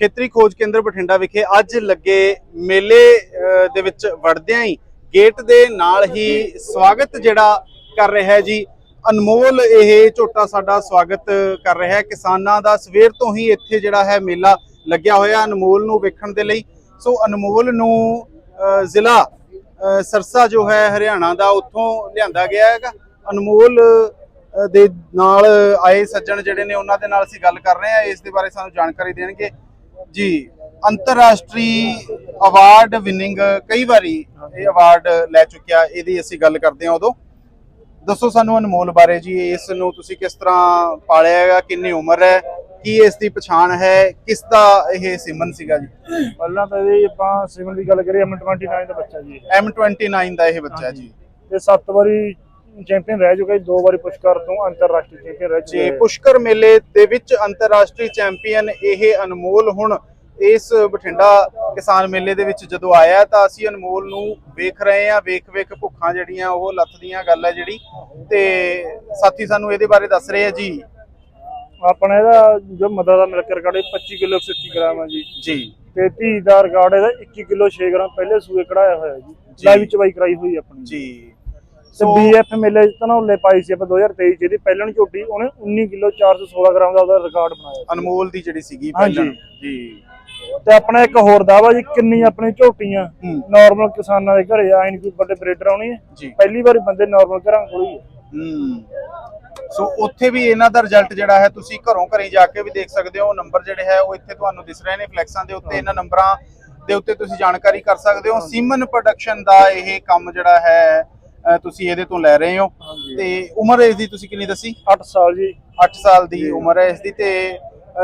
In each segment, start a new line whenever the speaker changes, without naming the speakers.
ਖੇਤਰੀ ਖੋਜ ਕੇਂਦਰ ਬਠਿੰਡਾ ਵਿਖੇ ਅੱਜ ਲੱਗੇ ਮੇਲੇ ਦੇ ਵਿੱਚ ਵੜਦਿਆਂ ਹੀ ਗੇਟ ਦੇ ਨਾਲ ਹੀ ਸਵਾਗਤ ਜਿਹੜਾ ਕਰ ਰਿਹਾ ਹੈ ਜੀ। ਅਨਮੋਲ ਇਹ ਝੋਟਾ ਸਾਡਾ ਸਵਾਗਤ ਕਰ ਰਿਹਾ ਹੈ। ਕਿਸਾਨਾਂ ਦਾ ਸਵੇਰ ਤੋਂ ਹੀ ਇੱਥੇ ਜਿਹੜਾ ਹੈ ਮੇਲਾ ਲੱਗਿਆ ਹੋਇਆ ਅਨਮੋਲ ਨੂੰ ਵੇਖਣ ਦੇ ਲਈ। ਸੋ ਅਨਮੋਲ ਨੂੰ ਅ, ਜ਼ਿਲ੍ਹਾ ਅ, ਸਰਸਾ ਜੋ ਹੈ ਹਰਿਆਣਾ ਦਾ ਉੱਥੋਂ ਲਿਆਂਦਾ ਗਿਆ ਹੈਗਾ। ਅਨਮੋਲ ਦੇ ਨਾਲ ਆਏ ਸੱਜਣ ਜਿਹੜੇ ਨੇ ਉਹਨਾਂ ਦੇ ਨਾਲ ਅਸੀਂ ਗੱਲ ਕਰ ਰਹੇ ਹਾਂ। ਇਸ ਦੇ ਬਾਰੇ ਸਾਨੂੰ ਜਾਣਕਾਰੀ ਦੇਣਗੇ। ਜੀ ਅੰਤਰਰਾਸ਼ਟਰੀ ਅਵਾਰਡ ਵਿਨਿੰਗ ਕਈ ਵਾਰੀ ਇਹ ਅਵਾਰਡ ਲੈ ਚੁੱਕਿਆ ਇਹਦੀ ਅਸੀਂ ਗੱਲ ਕਰਦੇ ਹਾਂ ਉਦੋਂ। ਦੱਸੋ ਸਾਨੂੰ ਅਨਮੋਲ ਬਾਰੇ ਜੀ ਇਸ ਨੂੰ ਤੁਸੀਂ ਕਿਸ ਤਰ੍ਹਾਂ ਪਾਲਿਆ ਹੈਗਾ ਕਿੰਨੀ ਉਮਰ ਹੈ ਕੀ ਇਸ ਦੀ ਪਛਾਣ ਹੈ ਕਿਸ ਦਾ ਇਹ ਸਿਮਨ ਸੀਗਾ ਜੀ?
ਪਹਿਲਾਂ ਤਾਂ ਇਹ ਆਪਾਂ ਸਿਵਲ ਦੀ ਗੱਲ ਕਰੀਏ M29 ਦਾ ਬੱਚਾ ਜੀ ਇਹ।
M29 ਦਾ ਇਹ ਬੱਚਾ ਜੀ।
ਤੇ ਸੱਤ ਵਾਰੀ ਚੈਂਪੀਅਨ ਰਹਿ ਚੁੱਕਾ ਜੀ ਦੋ ਵਾਰੀ ਪੁਸ਼ਕਾਰ ਤੋਂ ਅੰਤਰਰਾਸ਼ਟਰੀ ਚੈਂਪੀਅਨ ਰਹਿ
ਜੀ
ਚੁੱਕਾ।
ਪੁਸ਼ਕਰ ਮੇਲੇ ਦੇ ਵਿੱਚ ਅੰਤਰਰਾਸ਼ਟਰੀ ਚੈਂਪੀਅਨ ਇਹ ਅਨਮੋਲ ਹੁਣ ਇਸ ਬਠਿੰਡਾ ਕਿਸਾਨ ਮੇਲੇ ਦੇ ਵਿੱਚ ਜਦੋਂ ਆਇਆ ਤਾਂ ਅਸੀਂ ਅਨਮੋਲ ਨੂੰ ਵੇਖ ਰਹੇ ਹਾਂ ਵੇਖ ਵੇਖ ਭੁੱਖਾਂ ਜਿਹੜੀਆਂ ਉਹ ਲੱਥਦੀਆਂ ਗੱਲ ਹੈ ਜਿਹੜੀ। ਤੇ ਸਾਥੀ ਸਾਨੂੰ ਇਹਦੇ ਬਾਰੇ ਦੱਸ ਰਹੇ ਆ ਜੀ।
ਆਪਣਾ ਇਹਦਾ ਜੋ ਮਦਰ ਦਾ ਮਿਲਕ ਰਿਕਾਰਡ 25 ਕਿਲੋ 121 ਗ੍ਰਾਮ ਹੈ ਜੀ।
ਜੀ।
ਤੇ ਧੀ ਦਾ ਰਿਕਾਰਡ ਇਹਦਾ 21 ਕਿਲੋ 6 ਗ੍ਰਾਮ ਪਹਿਲੇ ਸੂਏ ਕਢਾਇਆ ਹੋਇਆ ਜੀ। ਲਾਈਵ ਚਵਾਈ ਕਰਾਈ ਹੋਈ ਆਪਣੀ।
ਜੀ।
ਤੇ
ਸੋ
ਬੀਐਫ ਮੇਲੇ ਚ ਧਨੌਲੇ ਪਾਈ ਸੀ ਆਪਾਂ 2023 ਚ ਇਹਦੀ ਪਹਿਲਣ ਝੋਟੀ ਉਹਨੇ 19 ਕਿਲੋ 416 ਗ੍ਰਾਮ ਦਾ ਉਹਦਾ ਰਿਕਾਰਡ ਬਣਾਇਆ।
ਅਨਮੋਲ ਦੀ ਜਿਹੜੀ ਸੀਗੀ
ਹਾਂਜੀ।
ਪਹਿਲਾਂ ਜੀ।
ਤੇ ਆਪਣਾ ਇੱਕ ਹੋਰ ਦਾਵਾ ਜੀ ਕਿੰਨੀ ਆਪਣੀ ਝੋਟੀਆਂ ਨਾਰਮਲ ਕਿਸਾਨਾਂ ਦੇ ਘਰੇ ਆਏ ਨਹੀਂ ਕੋਈ ਵੱਡੇ ਬਰੀਡਰ ਆਉਣੀ ਹੈ? ਪਹਿਲੀ ਵਾਰੀ ਬੰਦੇ ਨਾਰਮਲ ਘਰਾਂ ਕੋਲ ਹੀ
ਸੋ ਉੱਥੇ ਵੀ ਇਹਨਾਂ ਦਾ ਰਿਜ਼ਲਟ ਜਿਹੜਾ ਹੈ ਤੁਸੀਂ ਘਰੋਂ ਘਰੇ ਜਾ ਕੇ ਵੀ ਦੇਖ ਸਕਦੇ ਹੋ ਨੰਬਰ ਜਿਹੜੇ ਹੈ ਉਹ ਇੱਥੇ ਤੁਹਾਨੂੰ ਦਿਸ ਰਹੇ ਨੇ ਫਲੈਕਸਾਂ ਦੇ ਉੱਤੇ ਇਹਨਾਂ ਨੰਬਰਾਂ ਦੇ ਉੱਤੇ ਤੁਸੀਂ ਜਾਣਕਾਰੀ ਕਰ ਸਕਦੇ ਹੋ। ਸੀਮਨ ਪ੍ਰੋਡਕਸ਼ਨ ਦਾ ਇਹ ਕੰਮ ਜਿਹੜਾ ਹੈ ਤੁਸੀਂ ਇਹਦੇ ਤੋਂ ਲੈ ਰਹੇ ਹੋ। ਤੇ ਉਮਰ ਇਸ ਦੀ ਤੁਸੀਂ ਕਿੰਨੀ ਦੱਸੀ?
8 ਸਾਲ ਜੀ।
8 ਸਾਲ ਦੀ ਉਮਰ ਹੈ ਇਸ ਦੀ ਤੇ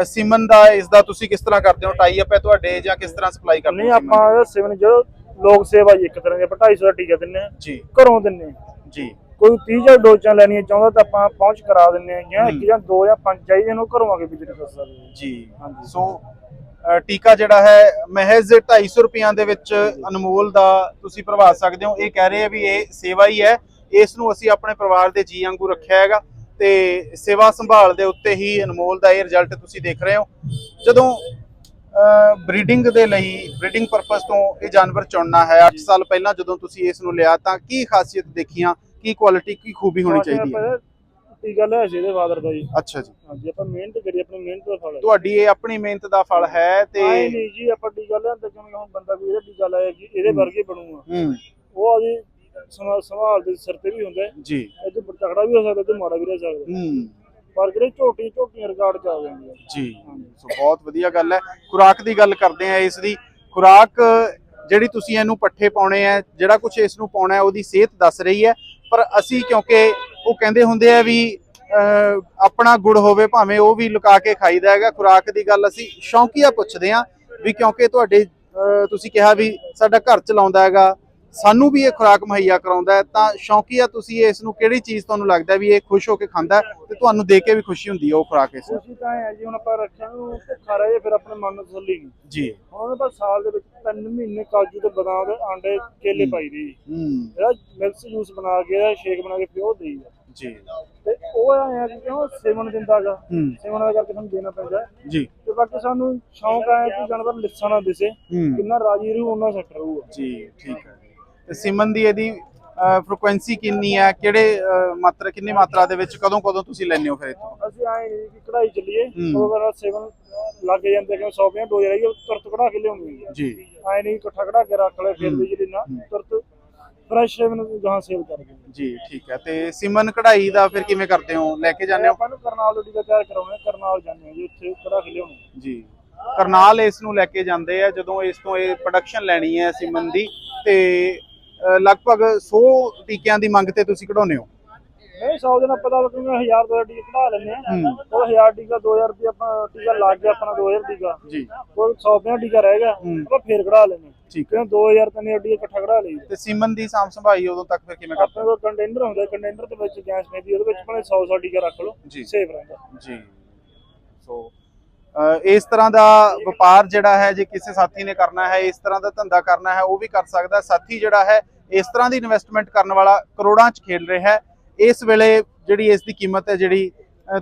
ਸੀਮਨ ਦਾ ਇਸ ਦਾ ਤੁਸੀਂ ਕਿਸ ਤਰ੍ਹਾਂ ਕਰਦੇ ਹੋ? ਟਾਈ ਅਪ ਹੈ ਤੁਹਾਡੇ ਜਾਂ ਕਿਸ ਤਰ੍ਹਾਂ ਸਪਲਾਈ ਕਰਦੇ
ਨਹੀਂ ਆਪਾਂ ਸੇਵਨ ਜੋ ਲੋਕ ਸੇਵਾ ਜੀ ਇੱਕ ਤਰ੍ਹਾਂ ਦੀ ਆਪਾਂ 250 ਦਾ ਟੀਕਾ ਦਿੰਨੇ ਆ
ਜੀ।
ਘਰੋਂ ਦਿੰਨੇ
ਜੀ।
ਕੋਈ 30 ਜਾਂ ਡੋਜ਼ਾਂ ਲੈਣੀਆਂ ਚਾਹੁੰਦਾ ਤਾਂ ਆਪਾਂ ਪਹੁੰਚ ਕਰਾ ਦਿੰਨੇ ਆ ਜਾਂ। ਇੱਕ ਜਾਂ ਦੋ ਜਾਂ ਪੰਜ ਚਾਹੀਦੇ ਨੇ ਉਹ ਘਰੋਂ ਆ ਕੇ ਵਿਜ਼ਿਟ ਕਰ ਸਕਦੇ
ਜੀ।
ਹਾਂਜੀ।
ਸੋ ਟੀਕਾ ਜਿਹੜਾ ਹੈ ਮਹਿਜ਼ 250 ਰੁਪਈਆਂ ਦੇ ਵਿੱਚ ਅਨਮੋਲ ਦਾ ਤੁਸੀਂ ਪ੍ਰਭਾਵ ਸਕਦੇ ਹੋ। ਇਹ ਕਹਿ ਰਹੇ ਆ ਵੀ ਇਹ ਸੇਵਾ ਹੀ ਹੈ। ਇਸ ਨੂੰ ਅਸੀਂ ਆਪਣੇ ਪਰਿਵਾਰ ਦੇ ਜੀ ਵਾਂਗੂ ਰੱਖਿਆ ਹੈਗਾ ਤੇ ਸੇਵਾ ਸੰਭਾਲ ਦੇ ਉੱਤੇ ਹੀ ਅਨਮੋਲ ਦਾ ਇਹ ਰਿਜ਼ਲਟ ਤੁਸੀਂ ਦੇਖ ਰਹੇ ਹੋ। ਜਦੋਂ ਬਰੀਡਿੰਗ ਦੇ ਲਈ ਬਰੀਡਿੰਗ ਪਰਪਸ ਤੋਂ ਇਹ ਜਾਨਵਰ ਚੁਣਨਾ ਹੈ 8 ਸਾਲ ਪਹਿਲਾਂ ਜਦੋਂ ਤੁਸੀਂ ਇਸ ਨੂੰ ਲਿਆ ਤਾਂ ਕੀ ਖਾਸੀਅਤ ਦੇਖੀਆਂ ਕੀ ਕੁਆਲਿਟੀ ਕੀ ਖੂਬੀ ਹੋਣੀ ਚਾਹੀਦੀ ਹੈ?
ਟੀਕਾ ਲਿਆ ਸੀ ਇਹਦੇ ਫਾਦਰ ਦਾ ਜੀ
ਅੱਛਾ ਜੀ।
ਹਾਂਜੀ ਆਪਾਂ ਮਿਹਨਤ ਕਰੀ ਆਪਣੀ ਮਿਹਨਤ ਦਾ ਫਲ ਹੈ।
ਤੁਹਾਡੀ ਇਹ ਆਪਣੀ ਮਿਹਨਤ ਦਾ ਫਲ ਹੈ ਤੇ
ਆਏ ਨਹੀਂ ਜੀ ਆਪਾਂ ਟੀਕਾ ਲਿਆਂਦਾ ਕਿਉਂਕਿ ਹੁਣ ਬੰਦਾ ਕੋਈ ਇਹਦਾ ਟੀਕਾ ਲਾਇਆ ਜੀ ਇਹਦੇ ਵਰਗੇ ਬਣੂਗਾ।
ਹੂੰ।
ਉਹ ਆਦੀ ਸੰਭਾਲ ਦੇ ਸਿਰ ਤੇ ਵੀ ਹੁੰਦਾ। ਹੈ।
ਜੀ।
ਇਹ ਤੋਂ ਤਕੜਾ ਵੀ ਹੋ ਸਕਦਾ ਤੇ ਮਾੜਾ ਵੀ ਰਹਿ ਸਕਦਾ।
ਹੂੰ।
ਪਰ ਜਿਹੜੇ ਝੋਟੀ ਝੋਟੀਆਂ ਰਿਕਾਰਡ ਚ ਆ ਜਾਂਦੀਆਂ।
ਜੀ। ਸੋ ਬਹੁਤ ਵਧੀਆ ਗੱਲ ਹੈ। ਖੁਰਾਕ ਦੀ ਗੱਲ ਕਰਦੇ ਆ ਇਸ ਦੀ। ਖੁਰਾਕ ਜਿਹੜੀ ਤੁਸੀਂ ਇਹਨੂੰ ਪੱਠੇ ਪਾਉਣੇ ਆ ਜਿਹੜਾ ਕੁਝ ਇਸ ਨੂੰ ਪਾਉਣਾ ਹੈ ਉਹਦੀ ਸਿਹਤ ਦੱਸ ਰਹੀ ਹੈ। ਪਰ ਅਸੀਂ ਕਿਉਂਕਿ ਉਹ ਕਹਿੰਦੇ ਹੁੰਦੇ ਆ ਵੀ ਅਹ, ਆਪਣਾ ਗੁੜ ਹੋਵੇ ਭਾਵੇਂ ਉਹ ਵੀ ਲੁਕਾ ਕੇ ਖਾਈਦਾ ਹੈਗਾ। ਖੁਰਾਕ ਦੀ ਗੱਲ ਅਸੀਂ ਸ਼ੌਂਕੀਆ ਪੁੱਛਦੇ ਆ ਵੀ ਕਿਉਂਕਿ ਤੁਹਾਡੇ ਅਹ, ਤੁਸੀਂ ਕਿਹਾ ਵੀ ਸਾਡਾ ਘਰ ਚਲਾਉਂਦਾ ਹੈਗਾ। ਸਾਨੂੰ ਵੀ ਇਹ ਖੁਰਾਕ ਮੁਹੱਈਆ ਕਰਾਉਂਦਾ ਹੈ ਤਾਂ ਸ਼ੌਂਕੀਆ ਤੁਸੀਂ ਇਸ ਨੂੰ ਕਿਹੜੀ ਚੀਜ਼ ਤੁਹਾਨੂੰ ਲੱਗਦਾ ਵੀ ਇਹ ਖੁਸ਼ ਹੋ ਕੇ ਖਾਂਦਾ ਤੇ ਤੁਹਾਨੂੰ ਦੇ ਕੇ ਵੀ ਖੁਸ਼ੀ ਹੁੰਦੀ ਹੈ ਉਹ ਖੁਰਾਕ ਇਸ ਨੂੰ
ਖੁਸ਼ੀ ਤਾਂ ਹੈ ਜੀ ਹੁਣ ਆਪਾਂ ਰੱਖਿਆ ਨੂੰ ਭੁੱਖਾ ਰਹੇ ਫਿਰ ਆਪਣੇ ਮਨ ਨੂੰ ਤਸੱਲੀ ਨਹੀਂ।
ਜੀ।
ਹੁਣ ਆਪਾਂ ਸਾਲ ਦੇ ਵਿੱਚ 3 ਮਹੀਨੇ ਕਾਜੂ ਤੇ ਬਦਾਮ ਦੇ ਆਂਡੇ ਕੇਲੇ ਪਾਈ ਦੀ
ਹੂੰ।
ਇਹਦਾ ਮਿਕਸ ਜੂਸ ਬਣਾ ਕੇ ਇਹਦਾ ਸ਼ੇਕ ਬਣਾ ਕੇ ਪਿਓ ਦੇਈਦਾ
ਜੀ।
ਤੇ ਉਹ ਆਇਆ ਕਿ ਕਿਉਂ ਸੇਵਨ ਦਿੰਦਾਗਾ
ਹੂੰ।
ਸੇਵਨ ਦਾ ਕਰਕੇ ਸਾਨੂੰ ਦੇਣਾ ਪੈਂਦਾ ਹੈ।
ਜੀ।
ਤੇ ਬਾਕੀ ਸਾਨੂੰ ਸ਼ੌਂਕ ਆਇਆ ਕਿ ਜਾਨਵਰ ਲਿੱਸਾ ਨਾ ਦਿਸੇ ਕਿੰਨਾ ਰਾਜੀ ਰਹੂ ਉਹਨਾਂ ਸੱਟ ਰਹੂਗਾ।
ਜੀ ਠੀਕ ਹੈ। ਤੇ ਸਿਮਨ ਦੀ ਇਹਦੀ ਫ੍ਰੀਕੁਐਂਸੀ ਕਿੰਨੀ ਹੈ? ਕਿਹੜੇ ਮਾਤਰਾ ਕਿੰਨੀ ਮਾਤਰਾ ਦੇ ਵਿੱਚ ਕਦੋਂ ਕਦੋਂ ਤੁਸੀਂ ਲੈਂਦੇ ਹੋ ਫਿਰ ਇੱਥੋਂ?
ਅਸੀਂ ਆਏ ਨਹੀਂ ਕਿ ਕਢਾਈ ਚੱਲੀਏ।
ਹੂੰ।
ਉਹ ਵਾਰ ਸੇਵਨ ਲੱਗ ਜਾਂਦੇ ਕਿ 100 50 ਦੋ ਜਾਈ ਤੁਰਤ ਕਢਾ ਕੇ ਲਿਆਉਣੀ ਹੈ
ਜੀ।
ਆਏ ਨਹੀਂ ਇਕੱਠਾ ਕਢਾ ਕੇ ਰੱਖ ਲੈ ਫਿਰ ਵੀ ਜਿਹੜੀ ਨਾ ਤੁਰਤ ਫਰੈਸ਼ ਸੇਵਨ ਗਾਂ ਸੇਲ ਕਰ ਦਿੰਦੇ
ਜੀ ਠੀਕ ਹੈ। ਤੇ ਸਿਮਨ ਕਢਾਈ ਦਾ ਫਿਰ ਕਿਵੇਂ ਕਰਦੇ ਹੋ? ਲੈ ਕੇ ਜਾਂਦੇ ਹੋ?
ਆਪਾਂ ਨੂੰ ਕਰਨਾਲ ਲੋਡੀ ਦਾ ਤਿਆਰ ਕਰਾਉਣਾ ਕਰਨਾਲ ਜਾਂਦੇ ਹਾਂ ਜੀ ਉੱਥੇ ਕਢਾ ਕੇ ਲਿਆਉਣਾ
ਜੀ। ਕਰਨਾਲ ਇਸ ਨੂੰ ਲੈ ਕੇ ਜਾਂਦੇ ਆ ਜਦੋਂ ਇਸ ਤੋਂ ਇਹ ਪ੍ਰੋਡਕਸ਼ਨ ਲੈਣੀ ਹੈ ਸਿਮਨ ਦੀ ਤੇ ਲਗਭਗ 100 ਟੀਕਿਆਂ ਦੀ ਮੰਗ ਤੇ ਤੁਸੀਂ ਕਢਾਉਨੇ ਹੋ?
ਨਹੀਂ 100 ਦਿਨ ਪਤਾ ਲੱਗੂਗਾ 1000 ਦੋ ਟੀਕਾ ਕਢਾ ਆ
ਹੂੰ।
ਉਹ 1000 ਟੀਕਾ 2000 ਰੁਪਏ ਆਪਾਂ ਟੀਕਾ ਲੱਗ ਗਿਆ ਆਪਣਾ 2000 ਟੀਕਾ।
ਜੀ।
ਕੋਈ 150 ਟੀਕਾ ਰਹਿ ਗਿਆ
ਹੂੰ।
ਆਪਾਂ ਫੇਰ ਕਢਾ ਹਾਂ।
ਠੀਕ ਹੈ।
ਕਿਉਂ 2000 ਤਾਂ ਨਹੀਂ ਟੀਕਾ ਇਕੱਠਾ ਕਢਾ ਲਈ
ਤੇ ਸਿਮਨ ਦੀ ਸਾਂਭ ਸੰਭਾਈ ਉਦੋਂ ਤੱਕ ਫਿਰ ਕਿਵੇਂ ਕਰਦੇ?
ਆਪਣੇ ਕੋਲ ਕੰਟੇਨਰ ਹੁੰਦਾ ਕੰਟੇਨਰ ਦੇ ਵਿੱਚ ਗੈਸ ਪੈਂਦੀ ਉਹਦੇ ਵਿੱਚ ਭਾਵੇਂ 100 100 ਟੀਕਾ ਰੱਖ ਲਓ। ਸੇਫ ਰਹਿੰਦਾ।
ਜੀ। ਸੋ ਇਸ ਤਰ੍ਹਾਂ ਦਾ ਵਪਾਰ ਜਿਹੜਾ ਹੈ ਜੇ ਕਿਸੇ ਸਾਥੀ ਨੇ ਕਰਨਾ ਹੈ ਇਸ ਤਰ੍ਹਾਂ ਦਾ ਧੰਦਾ ਕਰਨਾ ਹੈ ਉਹ ਵੀ ਕਰ ਸਕਦਾ। ਸਾਥੀ ਜਿਹੜਾ ਹੈ ਇਸ ਤਰ੍ਹਾਂ ਦੀ ਇਨਵੈਸਟਮੈਂਟ ਕਰਨ ਵਾਲਾ ਕਰੋੜਾਂ 'ਚ ਖੇਡ ਰਿਹਾ ਹੈ। ਇਸ ਵੇਲੇ ਜਿਹੜੀ ਇਸ ਦੀ ਕੀਮਤ ਹੈ ਜਿਹੜੀ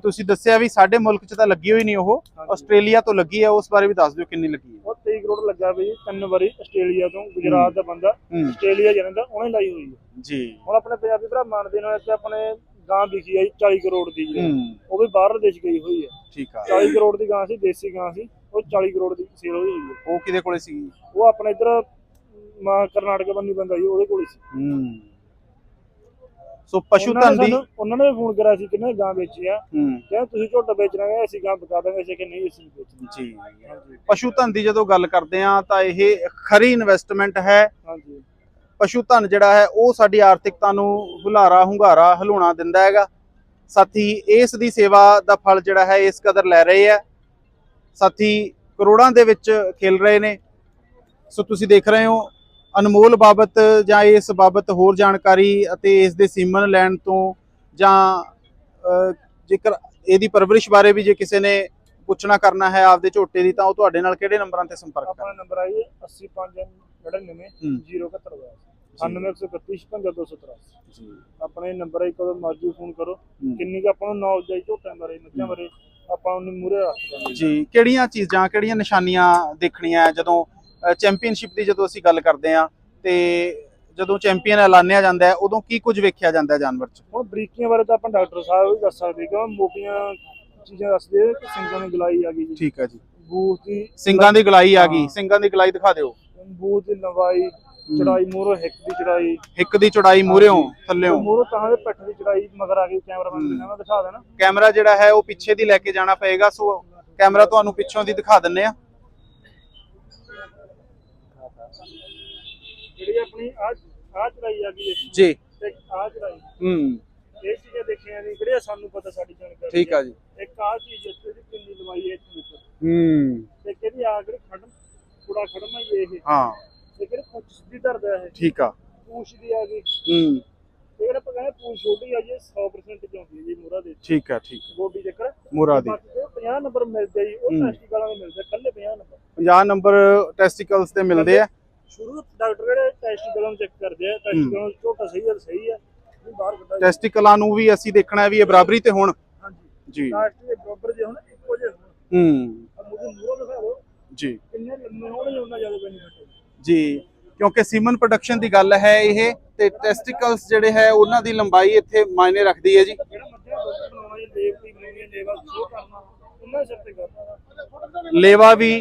ਤੁਸੀਂ ਦੱਸਿਆ ਵੀ ਸਾਡੇ ਮੁਲਕ 'ਚ ਤਾਂ ਲੱਗੀ ਹੋਈ ਨਹੀਂ ਉਹ ਆਸਟ੍ਰੇਲੀਆ ਤੋਂ ਲੱਗੀ ਹੈ ਉਸ ਬਾਰੇ ਵੀ ਦੱਸ ਦਿਓ ਕਿੰਨੀ ਲੱਗੀ ਹੈ।
ਉਹ 23 ਕਰੋੜ ਲੱਗਾ ਬਈ ਤਿੰਨ ਵਾਰੀ ਆਸਟ੍ਰੇਲੀਆ ਤੋਂ ਗੁਜਰਾਤ ਦਾ ਬੰਦਾ ਆਸਟ੍ਰੇਲੀਆ ਜਾਂਦਾ ਉਹਨੇ ਲਾਈ ਹੋਈ ਹੈ।
ਜੀ।
ਹੁਣ ਆਪਣੇ ਪੰਜਾਬੀ ਭਰਾ ਮੰਨਦੇ ਨੇ ਕਿ ਆਪਣੇ ਗਾਂ ਵਿਕੀ ਆ ਜੀ 40 ਕਰੋੜ ਦੀ ਜੀ
ਹੂੰ।
ਉਹ ਵੀ ਬਾਹਰਲੇ ਦੇਸ਼ ਗਈ ਹੋਈ ਹੈ।
ਠੀਕ ਆ।
40 ਕਰੋੜ ਦੀ ਗਾਂ ਸੀ ਦੇਸੀ ਗਾਂ ਸੀ ਉਹ 40 ਕਰੋੜ ਦੀ ਸੇਲ ਹੋਈ ਹੋਈ ਹੈ।
ਉਹ ਕਿਹਦੇ ਕੋਲੇ ਸੀ
ਉਹ ਆਪਣੇ ਇੱਧਰ ਮਾ ਕਰਨਾਟਕ ਬੰਨੀ ਬੰਦਾ ਜੀ ਉਹਦੇ ਕੋਲ ਹੀ ਸੀ।
ਹੂੰ। ਸੋ ਪਸ਼ੂ
ਉਹਨਾਂ ਨੇ
ਧਨ ਦੀ
ਸਾਨੂੰ- ਉਹਨਾਂ ਨੇ ਫੋਨ ਕਰਿਆ ਸੀ ਕਿੰਨੇ ਗਾਂ ਵੇਚੀ ਆ
ਹੂੰ।
ਕਹਿੰਦੇ ਤੁਸੀਂ ਝੋਟਾ ਵੇਚਣਾ ਹੈ ਅਸੀਂ ਗਾਂ ਬਕਾ ਦਾਂਗੇ ਅਸੀਂ ਕਿ ਨਹੀਂ ਅਸੀਂ ਨਹੀਂ ਵੇਚਣੀ।
ਜੀ।
ਹਾਂਜੀ
ਪਸ਼ੂ ਧਨ ਦੀ ਜਦੋਂ ਗੱਲ ਕਰਦੇ ਆ ਤਾਂ ਇਹ ਖਰੀ ਇਨਵੈਸਟਮੈਂਟ ਹੈ।
ਹਾਂਜੀ।
ਪਸ਼ੂ ਧਨ ਜਿਹੜਾ ਹੈ ਉਹ ਸਾਡੀ ਆਰਥਿਕਤਾ ਨੂੰ ਹੁਲਾਰਾ ਹੁੰਗਾਰਾ ਹਲਾਉਣਾ ਦਿੰਦਾ ਹੈਗਾ। ਸਾਥੀ ਇਸ ਦੀ ਸੇਵਾ ਦਾ ਫਲ ਜਿਹੜਾ ਹੈ ਇਸ ਕਦਰ ਲੈ ਰਹੇ ਹੈ। ਸਾਥੀ ਕਰੋੜਾਂ ਦੇ ਵਿੱਚ ਖੇਲ ਰਹੇ ਨੇ। ਸੋ ਤੁਸੀਂ ਦੇਖ ਰਹੇ ਹੋ ਅਨਮੋਲ ਬਾਬਤ ਜਾਂ ਇਸ ਬਾਬਤ ਹੋਰ ਜਾਣਕਾਰੀ ਅਤੇ ਇਸ ਦੇ ਸੀਮਨ ਲੈਣ ਤੋਂ ਜਾਂ ਜੇਕਰ ਇਹਦੀ ਪਰਵਰਿਸ਼ ਬਾਰੇ ਵੀ ਜੇ ਕਿਸੇ ਨੇ ਪੁੱਛਣਾ ਕਰਨਾ ਹੈ ਆਪਦੇ ਝੋਟੇ ਦੀ ਤਾਂ ਉਹ ਤੁਹਾਡੇ ਨਾਲ ਕਿਹੜੇ ਨੰਬਰਾਂ ਤੇ ਸੰਪਰਕ
ਆਪਣਾ
ਕਰਨ
ਨੰਬਰ ਆਈ 8599
ਹੂੰ।
071 9131
ਜੀ।
ਆਪਣੇ ਨੰਬਰ ਆਈ ਕਦੋਂ ਮਰਜ਼ੀ ਫੋਨ ਕਰੋ।
ਹੂੰ।
ਕਿੰਨੀ ਕੁ ਆਪਾਂ ਨੂੰ ਨੌਲੇਜ ਆਈ ਝੋਟਿਆਂ ਬਾਰੇ ਮੱਝਾਂ ਬਾਰੇ ਆਪਾਂ ਉਹਨੂੰ ਮੂਰੇ ਰੱਖ ਦਾਂਗੇ
ਜੀ ਕਿਹੜੀਆਂ ਚੀਜ਼ਾਂ ਕਿਹੜੀਆਂ ਨਿਸ਼ਾਨੀਆਂ ਦੇਖਣੀਆਂ ਹੈ? ਜਦੋਂ ਚੈਂਪੀਅਨਸ਼ਿਪ ਦੀ ਜਦੋਂ ਅਸੀਂ ਗੱਲ ਕਰਦੇ ਹਾਂ ਤੇ ਜਦੋਂ ਚੈਂਪੀਅਨ ਐਲਾਨਿਆ ਜਾਂਦਾ ਹੈ ਉਦੋਂ ਕੀ ਕੁਝ ਵੇਖਿਆ ਜਾਂਦਾ ਹੈ ਜਾਨਵਰ 'ਚ?
ਹੁਣ ਬਰੀਕੀਆਂ ਬਾਰੇ ਤਾਂ ਆਪਾਂ ਡਾਕਟਰ ਸਾਹਿਬ ਵੀ ਦੱਸ ਸਕਦੇ ਕਿਉਂ ਮੋਟੀਆਂ ਚੀਜ਼ਾਂ ਦੱਸਦੇ ਆ ਕਿ ਸਿੰਘਾਂ ਦੀ ਗਲਾਈ ਆ ਗਈ ਜੀ।
ਠੀਕ ਹੈ ਜੀ।
ਬੂਥ ਦੀ
ਸਿੰਘਾਂ ਦੀ ਗਲਾਈ ਆ ਗਈ।
ਹਾਂ।
ਸਿੰਘਾਂ ਦੀ ਗਲਾਈ ਦਿਖਾ ਦਿਓ।
ਬੂਥ ਦੀ ਲੰਬਾਈ ਚੜਾਈ ਮੂਰੋ ਹਿੱਕ ਦੀ ਚੜਾਈ।
ਹਿੱਕ ਦੀ ਚੌੜਾਈ ਮੂਹਰੇੋਂ ਥੱਲੇੋਂ।
ਮੂਰੋ ਤਾਂ ਦੇ ਪਿੱਠ ਦੀ ਚੜਾਈ ਮਗਰ ਆ ਗਈ ਕੈਮਰਾਮੈਨ ਦੇ ਨਾਲ ਦਿਖਾ ਦੇਣਾ।
ਕੈਮਰਾ ਜਿਹੜਾ ਹੈ ਉਹ ਪਿੱਛੇ ਦੀ ਲੈ ਕੇ ਜਾਣਾ ਪਏਗਾ ਸੋ ਕੈਮਰਾ ਤੁਹਾਨੂੰ ਪਿੱਛੋਂ ਦੀ ਦਿਖਾ ਦਿੰਨੇ ਆ
ਜਿਹੜੀ ਆਪਣੀ ਆ ਆ ਚੜਾਈ ਆ ਗਈ
ਜੀ।
ਤੇ ਆ ਚੜਾਈ।
ਹੂੰ।
ਇਹ ਚੀਜ਼ਾਂ ਦੇਖੀਆਂ ਨਹੀਂ ਕਿਹੜੀਆਂ ਸਾਨੂੰ ਪਤਾ ਸਾਡੀ ਜਾਣਕਾਰੀ
ਠੀਕ ਆ ਜੀ।
ਇੱਕ ਆ ਚੀਜ਼ ਇੱਥੇ ਦੀ ਕਿੰਨੀ ਲੰਬਾਈ ਹੈ ਇੱਥੇ। ਦੀ
ਹੂੰ।
ਤੇ ਕਿਹਦੀ ਆ ਕਿਹੜੀ ਖੜਮ ਪੂਰਾ ਖੜਮ ਹੈ ਇਹ।
ਹਾਂ।
ਤੇ ਕਿਹੜੀ ਪੁੱਛ ਸਿੱਧੀ ਧਰਦਾ ਇਹ।
ਠੀਕ ਆ।
ਪੂਛ ਦੀ ਆ ਗਈ।
ਹੂੰ।
ਤੇ ਕਿਹੜਾ ਆਪਾਂ ਕਹਿੰਦੇ ਪੂਛ ਛੋਟੀ ਆ ਜੀ 100% ਚਾਉਂਦੀ ਹੈ ਜੀ ਮੂਰਾ ਦੇ।
ਠੀਕ ਆ ਠੀਕ ਆ।
ਗੋਡੀ ਚੱਕਰ।
ਮੋਰਾ ਦੀ।
ਬਾਕੀ ਜੋ 50 ਨੰਬਰ ਮਿਲਦੇ ਜੀ ਉਹ। ਟੈਸਟੀਕਲਾਂ ਦੇ ਮਿਲਦੇ ਕੱਲੇ 50 ਨੰਬਰ।
50 ਨੰਬਰ ਟੈਸਟੀਕਲਸ ਤੇ ਮਿਲਦੇ ਆ।
ਸ਼ੁਰੂ ਡਾਕਟਰ ਜਿਹੜੇ ਟੈਸਟੀਕਲਾਂ ਨੂੰ ਚੈੱਕ ਕਰਦੇ ਆ ਟੈਸਟੀਕਲਾਂ ਨੂੰ ਝੋਟਾ ਸਹੀ ਹੈ ਸਹੀ ਹੈ ਜੀ।
ਟੈਸਟੀਕਲਾਂ ਨੂੰ ਵੀ ਅਸੀਂ ਦੇਖਣਾ ਹੈ ਵੀ ਇਹ ਬਰਾਬਰੀ ਤੇ ਹੋਣ।
ਹਾਂਜੀ।
ਜੀ।
ਲਾਸਟ ਦੇ ਬਰਾਬਰ ਜੇ ਹੁਣ ਇੱਕੋ ਜਿਹੇ ਹੋਣ।
ਹੂੰ।
ਮੂਰੋ ਦਿਖਾ ਦਿਓ।
ਜੀ।
ਕਿੰਨੇ ਲੰਮੇ ਹੋਣਗੇ ਉਹਨਾਂ ਜ਼ਿਆਦਾ ਬੈਨੀਫਿਟ
ਜੀ ਕਿਉਂਕਿ ਸੀਮਨ ਪ੍ਰੋਡਕਸ਼ਨ ਦੀ ਗੱਲ ਹੈ ਇਹ ਤੇ ਟੈਸਟੀਕਲਸ ਜਿਹੜੇ ਹੈ ਉਹਨਾਂ ਦੀ ਲੰਬਾਈ ਇੱਥੇ ਮਾਇਨੇ ਰੱਖਦੀ ਹੈ ਜੀ।
ਲੇਵ
ਵੀ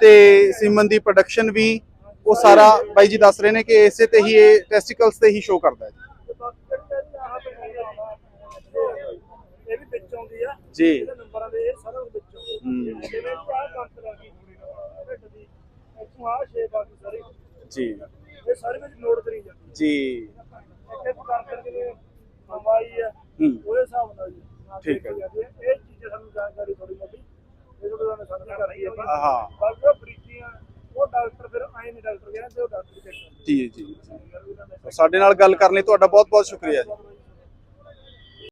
ਤੇ ਸੀਮਨ ਦੀ ਪ੍ਰੋਡਕਸ਼ਨ ਵੀ ਉਹ ਸਾਰਾ ਬਾਈ ਜੀ ਦੱਸ ਰਹੇ ਨੇ ਕਿ ਇਸੇ ਤੇ ਹੀ ਇਹ ਟੈਸਟੀਕਲਸ ਤੇ ਹੀ ਸ਼ੋ ਕਰਦਾ ਹੈ ਜੀ
ਇਹਦੇ ਨੰਬਰਾਂ ਦੇ ਇਹ ਸਾਰਾ ਕੁਝ ਵਿੱਚ ਆਉਂਦਾ
ਹੂੰ।
ਜਿਵੇਂ ਆਹ ਕੰਤ ਆ ਗਈ ਢਿੱਡ ਦੀ ਇੱਥੋਂ ਆਹ ਸ਼ੇਪ ਆ ਗਈ ਸਾਰੀ
ਜੀ
ਇਹ ਸਾਰੇ ਵਿੱਚ ਨੋਟ ਕਰੀ ਜਾਂਦੀ
ਜੀ
ਹੈ ਇੱਕ ਕਰ ਕਰਕੇ ਜਿਵੇਂ ਲੰਬਾਈ ਆ
ਹੂੰ
ਉਹਦੇ ਹਿਸਾਬ ਨਾਲ ਜੀ
ਠੀਕ ਹੈ।
ਜਾਂਦੀ ਹੈ। ਇਹ ਚੀਜ਼ਾਂ ਸਾਨੂੰ ਜਾਣਕਾਰੀ ਥੋੜੀ ਮੋਟੀ ਇਹ ਤੋਂ ਸਾਨੂੰ ਸਾਂਝੀ ਕਰਨੀ ਹੈ ਆਪਾਂ
ਹਾਂ।
ਬਾਕੀ ਉਹ ਬਰੀਕੀਆਂ ਉਹ ਡਾਕਟਰ ਫਿਰ ਆਏ ਨਹੀਂ ਡਾਕਟਰ ਕਹਿੰਦੇ ਉਹ ਡਾਕਟਰ ਚੈੱਕ ਕਰਦੇ
ਜੀ ਜੀ ਜੀ। ਸਾਡੇ ਨਾਲ ਗੱਲ ਕਰਨ ਲਈ ਤੁਹਾਡਾ ਬਹੁਤ ਬਹੁਤ ਸ਼ੁਕਰੀਆ ਜੀ